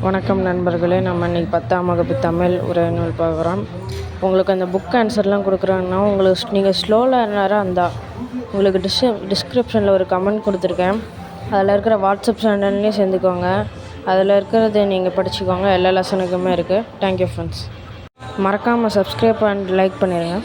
வணக்கம் நண்பர்களே நம்ம இன்றைக்கி பத்தாம் வகுப்பு தமிழ் உரை நூல் பார்க்குறோம். உங்களுக்கு அந்த புக் ஆன்சர்லாம் கொடுக்குறாங்கன்னா உங்களுக்கு நீங்கள் ஸ்லோ லேர்னராக இருந்தால் உங்களுக்கு டிஸ் டிஸ்கிரிப்ஷனில் ஒரு கமெண்ட் கொடுத்துருக்கேன். அதில் இருக்கிற வாட்ஸ்அப் சேனல்லையும் சேர்ந்துக்கோங்க. அதில் இருக்கிறது நீங்கள் படிச்சுக்கோங்க. எல்லா லெசனுக்குமே இருக்குது தேங்க்யூ ஃப்ரெண்ட்ஸ் மறக்காமல் சப்ஸ்கிரைப் அண்ட் லைக் பண்ணிடுங்க